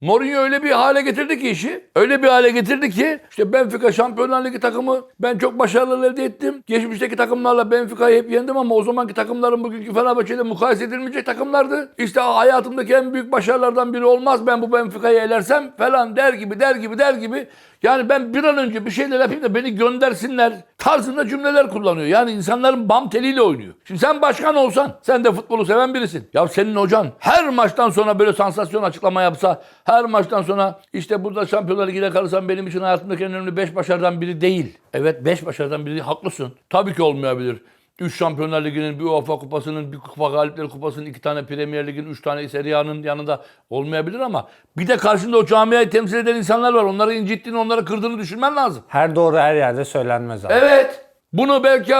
Mourinho öyle bir hale getirdi ki işi. Öyle bir hale getirdi ki işte Benfica Şampiyonlar Ligi takımı ben çok başarılar elde ettim. Geçmişteki takımlarla Benfica'yı hep yendim ama o zamanki takımların bugünkü Fenerbahçe'yle mukayese edilmeyecek takımlardı. İşte hayatımdaki en büyük başarılardan biri olmaz ben bu Benfica'yı elersem falan der gibi der gibi der gibi. Yani ben bir an önce bir şeyler yapayım da beni göndersinler tarzında cümleler kullanıyor. Yani insanların bam teliyle oynuyor. Şimdi sen başkan olsan, sen de futbolu seven birisin. Ya senin hocan her maçtan sonra böyle sansasyon açıklama yapsa, her maçtan sonra işte burada Şampiyonlar Ligi'ne kalırsam benim için hayatımdaki en önemli 5 başarıdan biri değil. Evet 5 başarıdan biri haklısın. Tabii ki olmayabilir. 3 Şampiyonlar Ligi'nin, bir UEFA Kupası'nın, bir Kupa Galipleri Kupası'nın, iki tane Premier Lig'in, 3 tane Serie A'nın yanında olmayabilir ama bir de karşında o camiayı temsil eden insanlar var. Onları incittiğini, onları kırdığını düşünmen lazım. Her doğru her yerde söylenmez abi. Evet. Bunu belki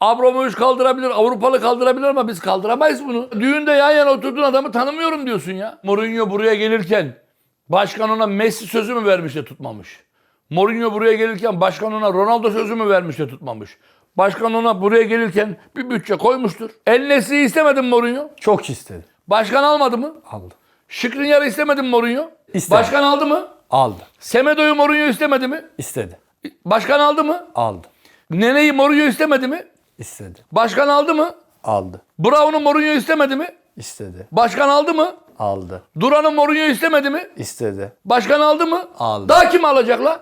Abramovich kaldırabilir, Avrupalı kaldırabilir ama biz kaldıramayız bunu. Düğünde yan yana oturduğun adamı tanımıyorum diyorsun ya. Mourinho buraya gelirken başkan ona Messi sözü mü vermiş de tutmamış. Mourinho buraya gelirken başkan ona Ronaldo sözü mü vermiş de tutmamış. Başkan ona buraya gelirken bir bütçe koymuştur. El Nesri'yi istemedin Mourinho. Çok istedi. Başkan almadı mı? Aldı. Şikrinyar'ı istemedin Mourinho. İstemedi. Başkan aldı mı? Aldı. Semedo'yu Mourinho istemedi mi? İstedi. Başkan aldı mı? Aldı. Nene'yi Mourinho istemedi mi? İstedi. Başkan aldı mı? Aldı. Brown'u Mourinho istemedi mi? İstedi. Başkan aldı mı? Aldı. Duran'ı Mourinho istemedi mi? İstedi. Başkan aldı mı? Aldı. Daha kim alacak la?